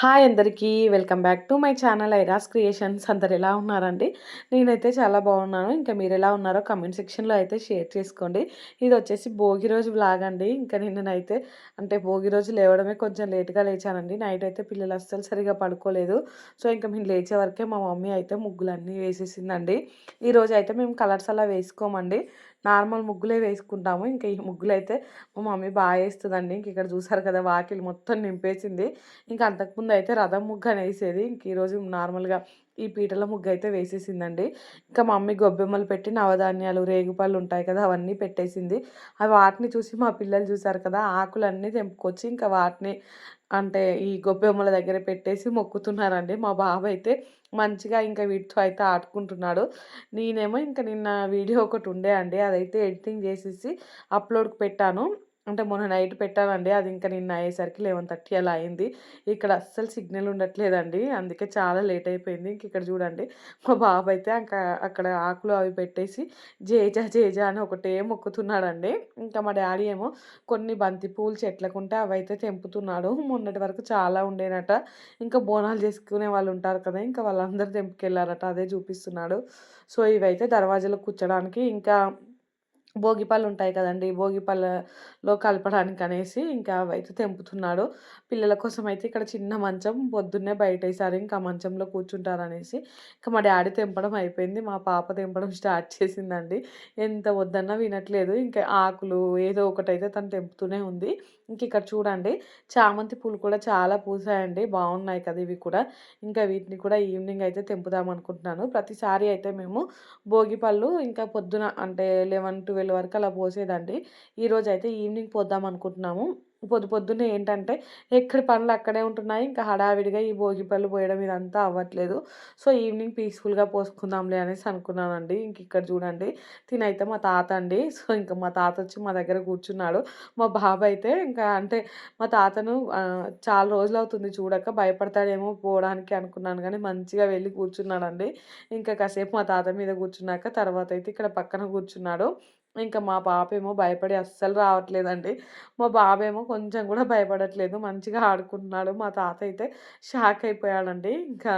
Hi అందరికీ welcome back to my channel Airas creations. అందరు ఎలా ఉన్నారండి? నేనైతే చాలా బాగున్నాను. ఇంకా మీరు ఎలా ఉన్నారో కమెంట్ సెక్షన్లో అయితే షేర్ చేసుకోండి. ఇది వచ్చేసి భోగి రోజు వ్లాగ్ అండి. ఇంకా నిన్ననైతే అంటే భోగి రోజు లేవడమే కొంచెం లేట్గా లేచానండి. నైట్ అయితే పిల్లలు అస్సలు సరిగా పడుకోలేదు. సో ఇంకా మేము లేచే వరకే మా మమ్మీ అయితే ముగ్గులన్నీ వేసేసిందండి. ఈరోజు అయితే మేము కలర్స్ అలా వేసుకోమండి. నార్మల్ ముగ్గులే వేసుకుంటాము. ఇంకా ఈ ముగ్గులు అయితే మా మమ్మీ బాగా వేస్తుందండి ఇంక ఇక్కడ చూసారు కదా వాకిలి మొత్తం నింపేసింది. ఇంకా అంతకుముందు అయితే రథం ముగ్గు అని వేసేది ఇంక ఈరోజు నార్మల్గా ఈ పీటల ముగ్గు అయితే వేసేసిందండి. ఇంకా మమ్మీ గొబ్బెమ్మలు పెట్టి నవధాన్యాలు రేగుపళ్ళు ఉంటాయి కదా అవన్నీ పెట్టేసింది. అవి వాటిని చూసి మా పిల్లలు చూసారు కదా ఆకులన్నీ తెంపుకొచ్చి ఇంకా వాటిని అంటే ఈ గొబ్బెమ్మల దగ్గర పెట్టేసి మొక్కుతున్నారండి. మా బాబు అయితే మంచిగా ఇంకా వీటితో అయితే ఆడుకుంటున్నాడు. నేనేమో ఇంకా నిన్న వీడియో ఒకటి ఉండే అండి. అదైతే ఎడిటింగ్ చేసేసి అప్లోడ్కి పెట్టాను. అంటే మొన్న నైట్ పెట్టానండి. అది ఇంకా నిన్న అయ్యేసరికి లెవెన్ థర్టీ అలా అయింది. ఇక్కడ అస్సలు సిగ్నల్ ఉండట్లేదండి. అందుకే చాలా లేట్ అయిపోయింది. ఇంక ఇక్కడ చూడండి. మా బాబు అయితే ఇంకా అక్కడ ఆకులు అవి పెట్టేసి జేజా జేజా అని ఒకటే మొక్కుతున్నాడండి. ఇంకా మా డాడీ ఏమో కొన్ని బంతి పూలు చెట్లకుంటే అవి అయితే తెంపుతున్నాడు. మొన్నటి వరకు చాలా ఉండేనట. ఇంకా బోనాలు చేసుకునే వాళ్ళు ఉంటారు కదా ఇంకా వాళ్ళందరూ తెంపుకెళ్ళారట అదే చూపిస్తున్నాడు. సో ఇవైతే దర్వాజాలో కూర్చోడానికి ఇంకా భోగిపళ్ళు ఉంటాయి కదండీ. భోగిపళ్ళలో కలపడానికి అనేసి ఇంకా అవైతే తెంపుతున్నాడు. పిల్లల కోసం అయితే ఇక్కడ చిన్న మంచం పొద్దున్నే బయట వేసారు ఇంకా మంచంలో కూర్చుంటారనేసి ఇంకా మా డాడీ తెంపడం అయిపోయింది. మా పాప తెంపడం స్టార్ట్ చేసిందండి. ఎంత వద్దన్నా వినట్లేదు. ఇంకా ఆకులు ఏదో ఒకటైతే తను తెంపుతూనే ఉంది. ఇంక ఇక్కడ చూడండి. చామంతి పూలు కూడా చాలా పూసాయండి. బాగున్నాయి కదా ఇవి కూడా. ఇంకా వీటిని కూడా ఈవినింగ్ అయితే తెంపుదాం అనుకుంటున్నాను. ప్రతిసారి అయితే మేము భోగి పళ్ళు ఇంకా పొద్దున అంటే లెవెన్ ట్వెల్వ్ వరకు అలా పోసేదండి. ఈరోజు అయితే ఈవినింగ్ పోద్దాం అనుకుంటున్నాము. పొద్దు పొద్దున్నే ఏంటంటే ఎక్కడి పనులు అక్కడే ఉంటున్నాయి. ఇంకా హడావిడిగా ఈ భోగి పళ్ళు పోయడం ఇదంతా అవ్వట్లేదు. సో ఈవినింగ్ పీస్ఫుల్గా పోసుకుందాంలే అనేసి అనుకున్నానండి. ఇంక ఇక్కడ చూడండి తినైతే మా తాత అండి. సో ఇంకా మా తాత వచ్చి మా దగ్గర కూర్చున్నాడు. మా బాబు అయితే ఇంకా అంటే మా తాతను చాలా రోజులు అవుతుంది చూడక భయపడతాడేమో పోవడానికి అనుకున్నాను. కానీ మంచిగా వెళ్ళి కూర్చున్నాడండి. ఇంకా కాసేపు మా తాత మీద కూర్చున్నాక తర్వాత అయితే ఇక్కడ పక్కన కూర్చున్నాడు. ఇంకా మా పాప ఏమో భయపడి అస్సలు రావట్లేదండి. మా బాబేమో కొంచెం కూడా భయపడట్లేదు. మంచిగా ఆడుకుంటున్నాడు. మా తాత అయితే షాక్ అయిపోయాడండి. ఇంకా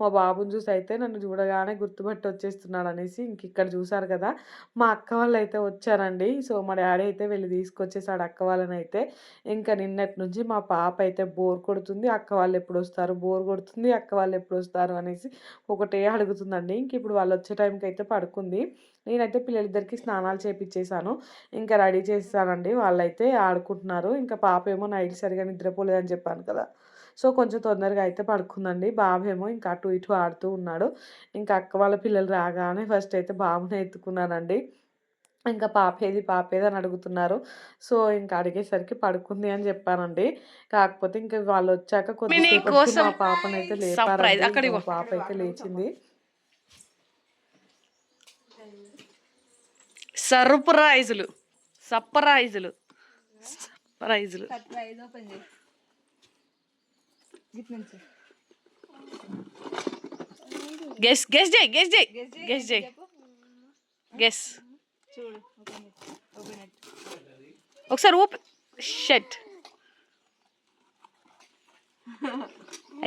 మా బాబుని చూసి అయితే నన్ను చూడగానే గుర్తుపట్టి వచ్చేస్తున్నాడు అనేసి ఇంక ఇక్కడ చూశారు కదా. మా అక్క వాళ్ళు అయితే వచ్చారండి. సో మా డాడీ అయితే వెళ్ళి తీసుకొచ్చేసాడు అక్క వాళ్ళని అయితే. ఇంకా నిన్నటి నుంచి మా పాప అయితే బోర్ కొడుతుంది. అక్క వాళ్ళు ఎప్పుడు వస్తారు? బోర్ కొడుతుంది. అక్క వాళ్ళు ఎప్పుడు వస్తారు? అనేసి ఒకటే అడుగుతుందండి. ఇంక ఇప్పుడు వాళ్ళు వచ్చే టైంకి అయితే పడుకుంది. నేనైతే పిల్లలిద్దరికి స్నానాలు చేపించేసాను ఇంకా రెడీ చేస్తానండి. వాళ్ళైతే ఆడుకుంటున్నారు. ఇంకా పాప ఏమో నైట్ సరిగా నిద్రపోలేదని చెప్పాను కదా. సో కొంచెం తొందరగా అయితే పడుకుందండి. బాబేమో ఇంకా అటు ఇటు ఆడుతూ ఉన్నాడు. ఇంకా అక్క వాళ్ళ పిల్లలు రాగానే ఫస్ట్ అయితే బాబుని ఎత్తుకున్నానండి. ఇంకా పాపేది పాపేది అని అడుగుతున్నారు. సో ఇంకా అడిగేసరికి పడుకుంది అని చెప్పానండి. కాకపోతే ఇంకా వాళ్ళు వచ్చాక కొద్దిసేపు మా పాపనైతే లేపారు పాప అయితే లేచింది. సర్ప్రైజులు సర్ప్రైజులు సర్ప్రైజులు గెస్ గెస్ చేయి గెస్ చేయి. గెస్ చేయి. గెస్. ఒకసారి ఊపి. Shut.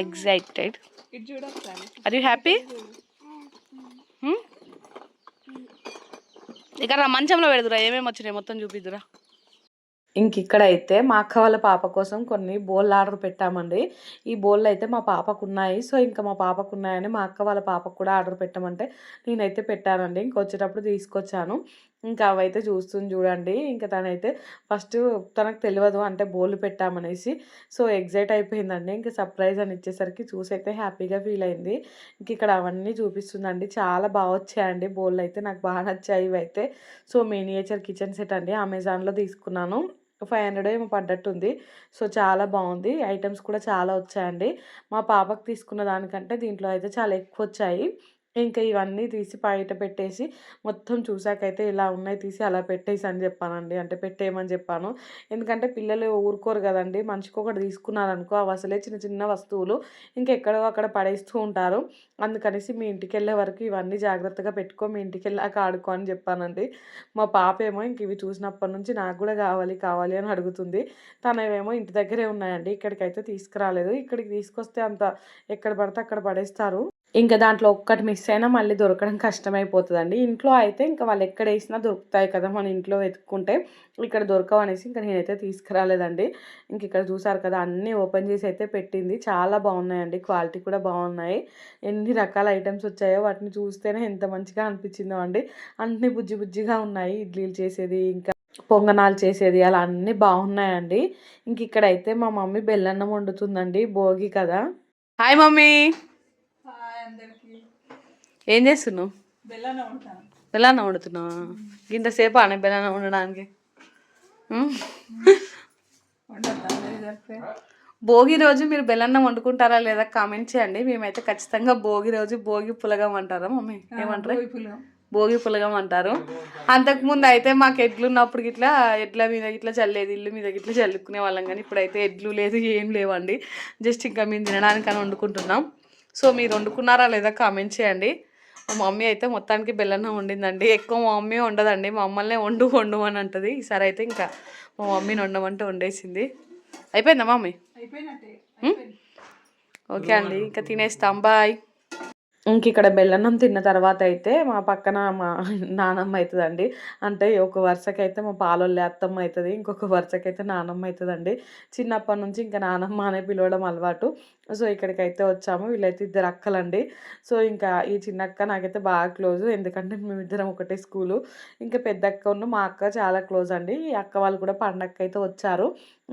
Excited are you happy ఇక్కడ మంచంలో పెడుదురా ఏమేమి వచ్చినాయి మొత్తం చూపిద్దురా. ఇంక ఇక్కడైతే అయితే మా అక్క వాళ్ళ పాప కోసం కొన్ని బోళ్ళు ఆర్డర్ పెట్టామండి. ఈ బోళ్ళు అయితే మా పాపకు ఉన్నాయి సో ఇంకా మా పాపకు ఉన్నాయని మా అక్క వాళ్ళ పాపకు కూడా ఆర్డర్ పెట్టామంటే నేనైతే పెట్టానండి. ఇంకొచ్చేటప్పుడు తీసుకొచ్చాను. ఇంకా అవైతే చూస్తుంది చూడండి. ఇంకా తనైతే ఫస్ట్ తనకు తెలియదు అంటే బోళ్ళు పెట్టామనేసి. సో ఎగ్జైట్ అయిపోయిందండి. ఇంకా సర్ప్రైజ్ అని ఇచ్చేసరికి చూసి అయితే హ్యాపీగా ఫీల్ అయింది. ఇంక ఇక్కడ అవన్నీ చూపిస్తుందండి. చాలా బాగా వచ్చాయండి. బోళ్ళు అయితే నాకు బాగా నచ్చాయి ఇవైతే. సో మినియేచర్ కిచెన్ సెట్ అండి. అమెజాన్లో తీసుకున్నాను. ఫైవ్ హండ్రెడ్ ఏమో పడ్డట్టుంది. సో చాలా బాగుంది. ఐటమ్స్ కూడా చాలా వచ్చాయండి. మా పాపకు తీసుకున్న దానికంటే దీంట్లో అయితే చాలా ఎక్కువ వచ్చాయి. ఇంకా ఇవన్నీ తీసి బయట పెట్టేసి మొత్తం చూసాకైతే ఇలా ఉన్నాయి తీసి అలా పెట్టేసి అని చెప్పానండి. అంటే పెట్టేయమని చెప్పాను. ఎందుకంటే పిల్లలు ఊరుకోరు కదండి. మనిషికి ఒకటి తీసుకున్నారనుకో అవి అసలే చిన్న చిన్న వస్తువులు. ఇంకెక్కడో అక్కడ పడేస్తూ ఉంటారు. అందుకనేసి మీ ఇంటికి వెళ్ళే వరకు ఇవన్నీ జాగ్రత్తగా పెట్టుకో మీ ఇంటికి వెళ్ళాక ఆడుకో అని చెప్పానండి. మా పాప ఏమో ఇంక ఇవి చూసినప్పటి నుంచి నాకు కూడా కావాలి కావాలి అని అడుగుతుంది. తనవేమో ఇంటి దగ్గరే ఉన్నాయండి. ఇక్కడికైతే తీసుకురాలేదు. ఇక్కడికి తీసుకొస్తే అంత ఎక్కడ పడితే అక్కడ పడేస్తారు. ఇంకా దాంట్లో ఒక్కటి మిస్ అయినా మళ్ళీ దొరకడం కష్టమైపోతుందండి. ఇంట్లో అయితే ఇంకా వాళ్ళు ఎక్కడ వేసినా దొరుకుతాయి కదా మన ఇంట్లో వెతుక్కుంటే. ఇక్కడ దొరకవు అనేసి ఇంకా నేనైతే తీసుకురాలేదండి. ఇంక ఇక్కడ చూసారు కదా అన్నీ ఓపెన్ చేసి అయితే పెట్టింది. చాలా బాగున్నాయండి. క్వాలిటీ కూడా బాగున్నాయి. ఎన్ని రకాల ఐటమ్స్ వచ్చాయో వాటిని చూస్తేనే ఎంత మంచిగా అనిపించిందో అండి. అన్ని బుజ్జి బుజ్జిగా ఉన్నాయి. ఇడ్లీలు చేసేది ఇంకా పొంగనాలు చేసేది అలా అన్నీ బాగున్నాయండి. ఇంక ఇక్కడైతే మా మమ్మీ బెల్లన్నం వండుతుందండి. భోగి కదా. Hi mummy. ఏం చేస్తున్నావు? బెల్లనే వండుతున్నావా? ఇంతసేపు అనే బెల్లన్నం వండడానికి. భోగి రోజు మీరు బెల్లన్నం వండుకుంటారా లేదా కామెంట్ చేయండి. మేమైతే ఖచ్చితంగా భోగి రోజు భోగి పులగం అంటారా మమ్మీ? ఏమంటారు? భోగి పులగం. అంటారు. అంతకుముందు అయితే మాకు ఎడ్లు ఉన్నప్పుడు ఇట్లా ఎడ్ల మీద ఇట్లా చల్లేది ఇల్లు మీద ఇట్లా చల్లుకునే వాళ్ళం. కానీ ఇప్పుడైతే ఎడ్లు లేదు ఏం లేవండి. జస్ట్ ఇంకా మేము తినడానికని వండుకుంటున్నాం. సో మీరు వండుకున్నారా లేదా కామెంట్ చేయండి. మా మమ్మీ అయితే మొత్తానికి బెల్లన్నం వండిందండి. ఎక్కువ మా మమ్మీ వండదండి. మా మమ్మల్ని వండు వండు అని అంటది. ఈసారి అయితే ఇంకా మా మమ్మీని వండమంటే వండేసింది. అయిపోయిందా మమ్మీ? ఓకే అండి. ఇంకా తినేస్తాం. బాయ్. ఇంక ఇక్కడ బెల్లన్నం తిన్న తర్వాత అయితే మా పక్కన మా నానమ్మ అవుతుందండి అంటే ఒక వరుసకైతే మా పాలోళ్ళే అత్తమ్మ అవుతుంది ఇంకొక వరుసకైతే నానమ్మ అవుతుందండి చిన్నప్పటి నుంచి ఇంకా నానమ్మ అనే పిలవడం అలవాటు. సో ఇక్కడికైతే వచ్చాము. వీళ్ళైతే ఇద్దరు అక్కలండి. సో ఇంకా ఈ చిన్న అక్క నాకైతే బాగా క్లోజ్. ఎందుకంటే మేమిద్దరం ఒకటే స్కూలు. ఇంకా పెద్ద అక్క ఉన్న మా అక్క చాలా క్లోజ్ అండి. ఈ అక్క వాళ్ళు కూడా పండగకి అయితే వచ్చారు.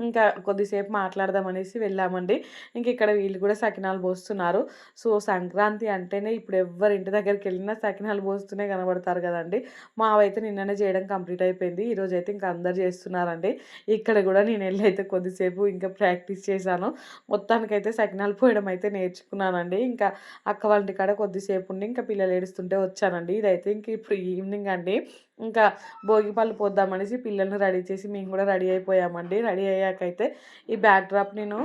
ఇంకా కొద్దిసేపు మాట్లాడదామనేసి వెళ్ళామండి. ఇంక ఇక్కడ వీళ్ళు కూడా సకినాలు పోస్తున్నారు. సో సంక్రాంతి అంటేనే ఇప్పుడు ఎవరి ఇంటి దగ్గరికి వెళ్ళినా సకినాలు పోస్తూనే కనబడతారు కదండి. మావైతే నిన్ననే చేయడం కంప్లీట్ అయిపోయింది. ఈరోజు అయితే ఇంకా అందరు చేస్తున్నారండి. ఇక్కడ కూడా నేను వెళ్ళి అయితే కొద్దిసేపు ఇంకా ప్రాక్టీస్ చేశాను. మొత్తానికైతే సకినాలు పోయడం అయితే నేర్చుకున్నానండి. ఇంకా అక్క వాళ్ళ ఇంటికాడ కొద్దిసేపు ఉండి ఇంకా పిల్లలు ఏడుస్తుంటే వచ్చానండి. ఇదైతే ఇంక ఇప్పుడు ఈవినింగ్ అండి. ఇంకా భోగి పళ్ళు పోద్దామనేసి పిల్లల్ని రెడీ చేసి మేము కూడా రెడీ అయిపోయామండి. రెడీ అయ్యాకైతే ఈ బ్యాక్ డ్రాప్ నేను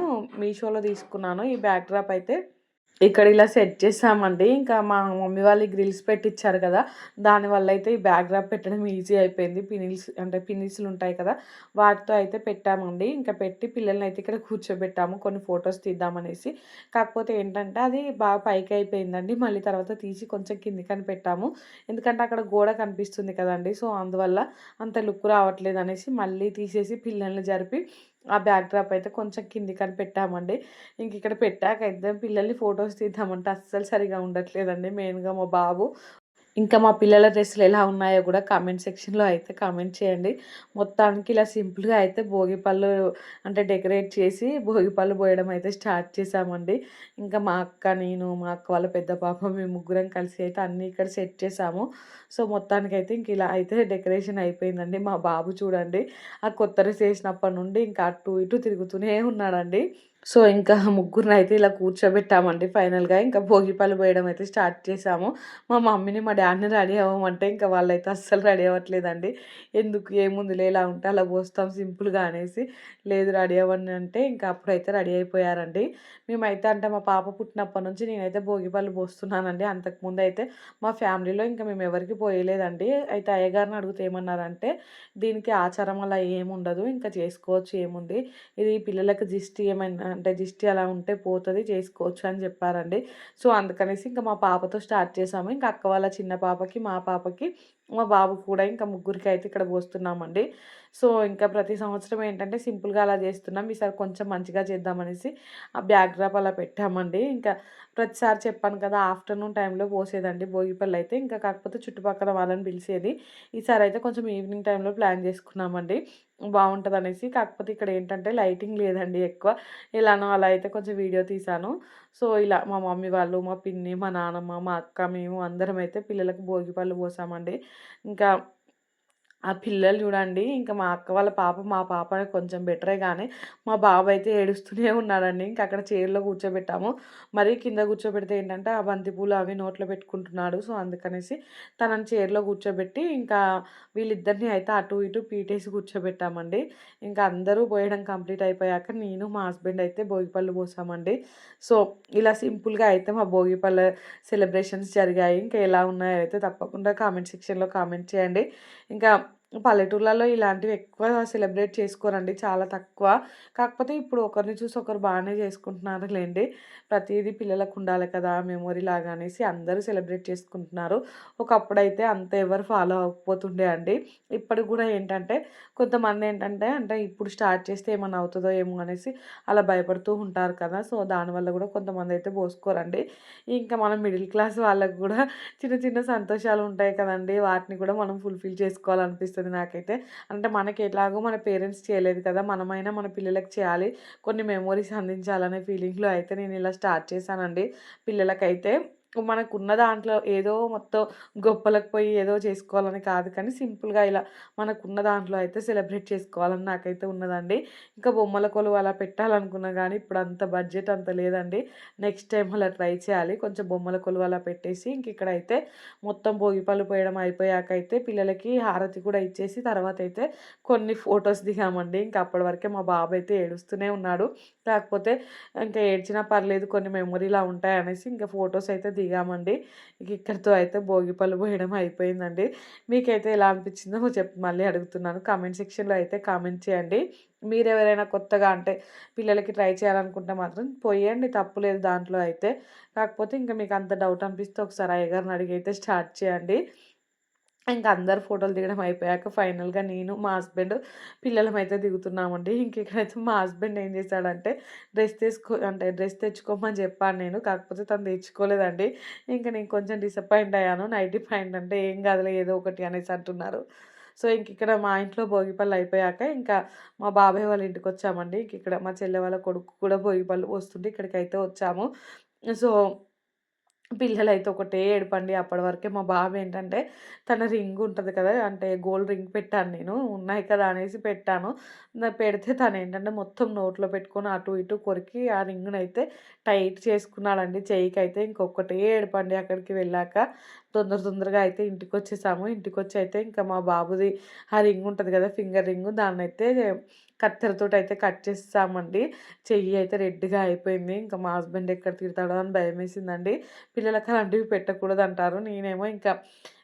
మీషోలో తీసుకున్నాను. ఈ బ్యాక్ డ్రాప్ అయితే ఇక్కడ ఇలా సెట్ చేసామండి. ఇంకా మా మమ్మీ వాళ్ళు గ్రిల్స్ పెట్టించారు కదా దానివల్ల అయితే ఈ బ్యాక్ డ్రాప్ పెట్టడం ఈజీ అయిపోయింది. పినిల్స్ అంటే పినిల్స్లు ఉంటాయి కదా వాటితో అయితే పెట్టామండి. ఇంకా పెట్టి పిల్లల్ని అయితే ఇక్కడ కూర్చోబెట్టాము కొన్ని ఫొటోస్ తీద్దామనేసి. కాకపోతే ఏంటంటే అది బాగా పైకి అయిపోయిందండి. మళ్ళీ తర్వాత తీసి కొంచెం కిందికని పెట్టాము. ఎందుకంటే అక్కడ గోడ కనిపిస్తుంది కదండి. సో అందువల్ల అంత లుక్ రావట్లేదు అనేసి మళ్ళీ తీసేసి పిల్లల్ని జరిపి ఆ బ్యాక్ డ్రాప్ అయితే కొంచెం కిందికని పెట్టామండి. ఇంక ఇక్కడ పెట్టాక అయితే పిల్లల్ని ఫొటోస్ తీద్దామంటే అస్సలు సరిగా ఉండట్లేదండి. మెయిన్గా మా బాబు ఇంకా మా పిల్లల డ్రెస్సులు ఎలా ఉన్నాయో కూడా కామెంట్ సెక్షన్లో అయితే కామెంట్ చేయండి. మొత్తానికి ఇలా సింపుల్గా అయితే భోగి పళ్ళు అంటే డెకరేట్ చేసి భోగి పళ్ళు పోయడం అయితే స్టార్ట్ చేసామండి. ఇంకా మా అక్క నేను మా అక్క వాళ్ళ పెద్ద పాప మేము ముగ్గురం కలిసి అయితే అన్నీ ఇక్కడ సెట్ చేసాము. సో మొత్తానికైతే ఇంక ఇలా అయితే డెకరేషన్ అయిపోయిందండి. మా బాబు చూడండి ఆ కొత్త డ్రెస్ వేసినప్పటి నుండి ఇంకా అటు ఇటు తిరుగుతూనే ఉన్నాడండి. సో ఇంకా ముగ్గురిని అయితే ఇలా కూర్చోబెట్టామండి ఫైనల్గా. ఇంకా భోగి పళ్ళు పోయడం అయితే స్టార్ట్ చేసాము. మా మమ్మీని మా డాడీని రెడీ అవ్వమంటే ఇంకా వాళ్ళైతే అస్సలు రెడీ అవ్వట్లేదండి. ఎందుకు? ఏముందిలే ఇలా ఉంటే అలా పోస్తాం సింపుల్గా అనేసి. లేదు రెడీ అవ్వండి అంటే ఇంకా అప్పుడైతే రెడీ అయిపోయారండి. మేమైతే అంటే మా పాప పుట్టినప్పటి నుంచి నేనైతే భోగి పళ్ళు పోస్తున్నానండి అంతకుముందు అయితే మా ఫ్యామిలీలో ఇంకా మేము ఎవరికి పోయలేదండి. అయితే అయ్యగారిని అడిగితే ఏమన్నారంటే దీనికి ఆచారం అలా ఏముండదు. ఇంకా చేసుకోవచ్చు ఏముంది? ఇది పిల్లలకు దిష్టి ఏమైనా అంటే దిష్టి అలా ఉంటే పోతుంది చేసుకోవచ్చు అని చెప్పారండి. సో అందుకనేసి ఇంకా మా పాపతో స్టార్ట్ చేసాము. ఇంకా అక్క వాళ్ళ చిన్న పాపకి మా పాపకి మా బాబు కూడా ఇంకా ముగ్గురికి అయితే ఇక్కడ పోస్తున్నామండి. సో ఇంకా ప్రతి సంవత్సరం ఏంటంటే సింపుల్గా అలా చేస్తున్నాం. ఈసారి కొంచెం మంచిగా చేద్దామనేసి ఆ బ్యాక్ డ్రాప్ అలా పెట్టామండి. ఇంకా ప్రతిసారి చెప్పాను కదా ఆఫ్టర్నూన్ టైంలో పోసేదండి భోగిపల్లి అయితే. ఇంకా కాకపోతే చుట్టుపక్కల వాళ్ళని పిలిచేది. ఈసారి అయితే కొంచెం ఈవినింగ్ టైంలో ప్లాన్ చేసుకున్నామండి. బాగుంటుంది అనేసి కాకపోతే ఇక్కడ ఏంటంటే లైటింగ్ లేదండి ఎక్కువ. ఇలానో అలా అయితే కొంచెం వీడియో తీశాను. సో ఇలా మా మమ్మీ వాళ్ళు మా పిన్ని మా నాన్నమ్మ మా అక్క మేము అందరం అయితే పిల్లలకు భోగి పళ్ళు పోసామండి. ఇంకా ఆ పిల్లలు చూడండి ఇంకా మా అక్క వాళ్ళ పాప మా పాప కొంచెం బెటరే కానీ మా బాబు అయితే ఏడుస్తూనే ఉన్నాడండి. ఇంకా అక్కడ చైర్లో కూర్చోబెట్టాము. మరి కింద కూర్చోబెడితే ఏంటంటే ఆ బంతిపూలు అవి నోట్లో పెట్టుకుంటున్నాడు. సో అందుకనేసి తనని చైర్లో కూర్చోబెట్టి ఇంకా వీళ్ళిద్దరిని అయితే అటు ఇటు పీటేసి కూర్చోబెట్టామండి. ఇంకా అందరూ పోయడం కంప్లీట్ అయిపోయాక నేను మా హస్బెండ్ అయితే భోగిపళ్ళు పోసామండి. సో ఇలా సింపుల్గా అయితే మా భోగిపళ్ళ సెలబ్రేషన్స్ జరిగాయి. ఇంకా ఎలా ఉన్నాయో అయితే తప్పకుండా కామెంట్ సెక్షన్లో కామెంట్ చేయండి. ఇంకా పల్లెటూర్లలో ఇలాంటివి ఎక్కువ సెలబ్రేట్ చేసుకోరండి చాలా తక్కువ. కాకపోతే ఇప్పుడు ఒకరిని చూసి ఒకరు బాగానే చేసుకుంటున్నారు లేండి ప్రతిదీ పిల్లలకు ఉండాలి కదా మెమొరీ లాగా అనేసి అందరూ సెలబ్రేట్ చేసుకుంటున్నారు. ఒకప్పుడైతే అంత ఎవరు ఫాలో అవ్వకపోతుండే అండి. ఇప్పటికి కూడా ఏంటంటే కొంతమంది ఏంటంటే అంటే ఇప్పుడు స్టార్ట్ చేస్తే ఏమైనా అవుతుందో ఏమో అనేసి అలా భయపడుతూ ఉంటారు కదా. సో దానివల్ల కూడా కొంతమంది అయితే పోసుకోరండి ఇంకా మనం మిడిల్ క్లాస్ వాళ్ళకు కూడా చిన్న చిన్న సంతోషాలు ఉంటాయి కదండి. వాటిని కూడా మనం ఫుల్ఫిల్ చేసుకోవాలనిపిస్తుంది. నాకైతే. అంటే మనకి ఎలాగో మన పేరెంట్స్ చేయలేదు కదా మనమైనా మన పిల్లలకు చేయాలి. కొన్ని మెమొరీస్ అందించాలనే ఫీలింగ్లో అయితే నేను ఇలా స్టార్ట్ చేశానండి. పిల్లలకైతే మనకున్న దాంట్లో ఏదో మొత్తం గొప్పలకు పోయి ఏదో చేసుకోవాలని కాదు కానీ సింపుల్గా ఇలా మనకున్న దాంట్లో అయితే సెలబ్రేట్ చేసుకోవాలని నాకైతే ఉన్నదండి. ఇంకా బొమ్మల కొలువు అలా పెట్టాలనుకున్నా కానీ ఇప్పుడు అంత బడ్జెట్ అంత లేదండి. నెక్స్ట్ టైం అలా ట్రై చేయాలి. కొంచెం బొమ్మల కొలువు అలా పెట్టేసి ఇంక ఇక్కడైతే మొత్తం భోగిపళ్ళు పోయడం అయిపోయాక అయితే పిల్లలకి హారతి కూడా ఇచ్చేసి తర్వాత అయితే కొన్ని ఫొటోస్ దిగామండి. ఇంకా అప్పటి వరకే మా బాబు అయితే ఏడుస్తూనే ఉన్నాడు. కాకపోతే ఇంకా ఏడ్చినా పర్లేదు కొన్ని మెమొరీలా ఉంటాయి అనేసి ఇంకా ఫొటోస్ అయితే దిగామండి ఇక్కడితో అయితే భోగిపళ్ళు పోయడం అయిపోయిందండి. మీకైతే ఎలా అనిపించిందో చెప్పి మళ్ళీ అడుగుతున్నాను. కామెంట్ సెక్షన్లో అయితే కామెంట్ చేయండి. మీరు ఎవరైనా కొత్తగా అంటే పిల్లలకి ట్రై చేయాలనుకుంటే మాత్రం పోయండి. తప్పులేదు దాంట్లో అయితే. కాకపోతే ఇంకా మీకు అంత డౌట్ అనిపిస్తే ఒకసారి అయ్యగారిని అడిగి అయితే స్టార్ట్ చేయండి. ఇంకా అందరు ఫోటోలు దిగడం అయిపోయాక ఫైనల్గా నేను మా హస్బెండ్ పిల్లలమైతే దిగుతున్నామండి. ఇంకెక్కడైతే మా హస్బెండ్ ఏం చేశాడంటే డ్రెస్ తీసుకో అంటే డ్రెస్ తెచ్చుకోమని చెప్పాను నేను కాకపోతే తను తెచ్చుకోలేదండి. ఇంకా నేను కొంచెం డిసప్పాయింట్ అయ్యాను. నైటీ పాయింట్ అంటే ఏం కాదులే ఏదో ఒకటి అనేసి అంటున్నారు. సో ఇంక ఇక్కడ మా ఇంట్లో భోగిపళ్ళు అయిపోయాక ఇంకా మా బాబాయ్ వాళ్ళ ఇంటికి వచ్చామండి. ఇంక ఇక్కడ మా చెల్లె వాళ్ళ కొడుకు కూడా భోగిపళ్ళు వస్తుంటే ఇక్కడికైతే వచ్చాము. సో పిల్లలైతే ఒకటే ఏడుపండి. అప్పటి వరకే మా బాబు ఏంటంటే తన రింగ్ ఉంటుంది కదా అంటే గోల్డ్ రింగ్ పెట్టాను నేను ఉన్నాయి కదా అనేసి పెట్టాను. పెడితే తను ఏంటంటే మొత్తం నోట్లో పెట్టుకొని అటు ఇటు కొరికి ఆ రింగ్ని అయితే టైట్ చేసుకున్నాడండి. చెయ్యికి అయితే ఇంకొకటే ఏడుపండి అక్కడికి వెళ్ళాక. తొందర తొందరగా అయితే ఇంటికి వచ్చేసాము ఇంటికి వచ్చి అయితే ఇంకా మా బాబుది ఆ రింగ్ ఉంటుంది కదా ఫింగర్ రింగ్ దాన్ని అయితే కత్తెరతో అయితే కట్ చేస్తామండి. చెయ్యి అయితే రెడ్గా అయిపోయింది. ఇంకా మా హస్బెండ్ ఎక్కడ తిడతాడో అని భయం వేసిందండి పిల్లలకి అలాంటివి పెట్టకూడదు అంటారు నేనేమో ఇంకా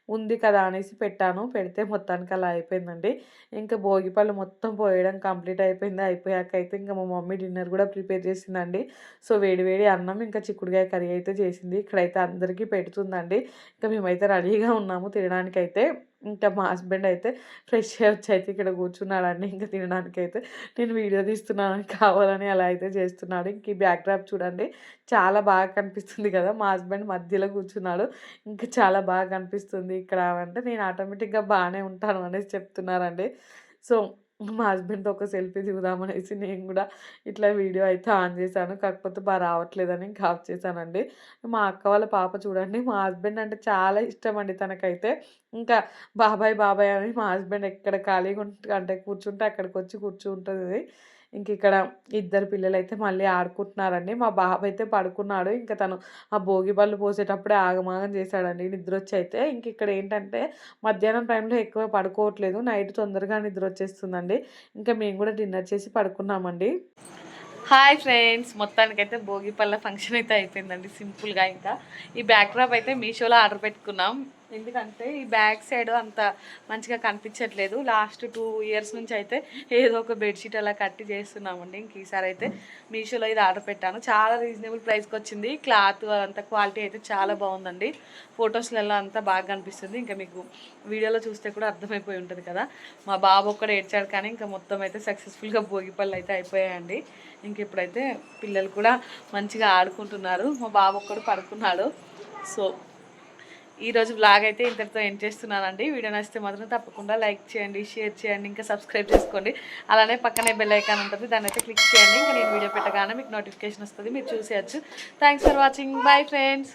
ఉంది కదా అనేసి పెట్టాను. పెడితే మొత్తానికి అలా అయిపోయిందండి. ఇంకా భోగిపళ్ళు మొత్తం పోయడం కంప్లీట్ అయిపోయింది. అయిపోయాక అయితే ఇంకా మా మమ్మీ డిన్నర్ కూడా ప్రిపేర్ చేసిందండి. సో వేడివేడి అన్నం ఇంకా చిక్కుడుకాయ కర్రీ అయితే చేసింది. ఇక్కడైతే అందరికీ పెడుతుందండి. ఇంకా మేమైతే రెడీగా ఉన్నాము తినడానికైతే. ఇంకా మా హస్బెండ్ అయితే ఫ్రెష్ వచ్చి అయితే ఇక్కడ కూర్చున్నాడండి ఇంకా తినడానికి అయితే నేను వీడియో తీస్తున్నాను కావాలని అలా అయితే చేస్తున్నాడు. ఇంక ఈ బ్యాక్ డ్రాప్ చూడండి చాలా బాగా కనిపిస్తుంది కదా. మా హస్బెండ్ మధ్యలో కూర్చున్నాడు ఇంకా చాలా బాగా కనిపిస్తుంది ఇక్కడ అంటే నేను ఆటోమేటిక్గా బాగానే ఉంటాను అనేసి చెప్తున్నారండి. సో మా హస్బెండ్తో ఒక సెల్ఫీ దిగుదామనేసి నేను కూడా ఇట్లా వీడియో అయితే ఆన్ చేశాను. కాకపోతే బాగా రావట్లేదని ఇంకా ఆఫ్ చేశానండి. మా అక్క వాళ్ళ పాప చూడండి మా హస్బెండ్ అంటే చాలా ఇష్టం అండి తనకైతే. ఇంకా బాబాయ్ బాబాయ్ అని మా హస్బెండ్ ఎక్కడ ఖాళీగా ఉంటే అంటే కూర్చుంటే అక్కడికి వచ్చి కూర్చుంటుంది. ఇంక ఇక్కడ ఇద్దరు పిల్లలు అయితే మళ్ళీ ఆడుకుంటున్నారండి. మా బాబు అయితే పడుకున్నాడు. ఇంకా తను ఆ భోగి బళ్ళు పోసేటప్పుడే ఆగమాగం చేశాడండి. నిద్ర వచ్చి అయితే ఇంక ఇక్కడ ఏంటంటే మధ్యాహ్నం టైంలో ఎక్కువ పడుకోవట్లేదు. నైట్ తొందరగా నిద్ర వచ్చేస్తుందండి ఇంకా మేము కూడా డిన్నర్ చేసి పడుకున్నామండి. Hi friends. మొత్తానికైతే భోగిపల్ల ఫంక్షన్ అయితే అయిపోయిందండి. సింపుల్గా ఇంకా. ఈ బ్యాక్ డ్రాప్ అయితే మీషోలో ఆర్డర్ పెట్టుకున్నాం. ఎందుకంటే ఈ బ్యాక్ సైడ్ అంత మంచిగా కనిపించట్లేదు. లాస్ట్ టూ ఇయర్స్ నుంచి అయితే ఏదో ఒక బెడ్షీట్ అలా కట్టి చేస్తున్నామండి. ఇంక ఈసారి అయితే మీషోలో ఇది ఆర్డర్ పెట్టాను. చాలా రీజనబుల్ ప్రైస్కి వచ్చింది. క్లాత్ అంత క్వాలిటీ అయితే చాలా బాగుందండి. ఫొటోస్లలో అంతా బాగా కనిపిస్తుంది. ఇంకా మీకు వీడియోలో చూస్తే కూడా అర్థమైపోయి ఉంటుంది కదా. మా బాబు ఒక్కడ ఏడ్చాడు కానీ ఇంకా మొత్తం అయితే సక్సెస్ఫుల్గా భోగిపళ్ళు అయితే అయిపోయాయండి. ఇంక ఇప్పుడైతే పిల్లలు కూడా మంచిగా ఆడుకుంటున్నారు. మా బాబు ఒక్కడు పడుకున్నాడు. సో ఈరోజు బ్లాగ్ అయితే ఇంతటితో ఎండ్ చేస్తున్నానండి. వీడియో నచ్చితే మాత్రం తప్పకుండా లైక్ చేయండి షేర్ చేయండి ఇంకా సబ్స్క్రైబ్ చేసుకోండి. అలానే పక్కనే బెల్ ఐకాన్ ఉంటుంది. దాన్ని అయితే క్లిక్ చేయండి. ఇంకా నేను వీడియో పెట్టగానే మీకు నోటిఫికేషన్ వస్తుంది. మీరు చూసేయచ్చు. Thanks for watching bye friends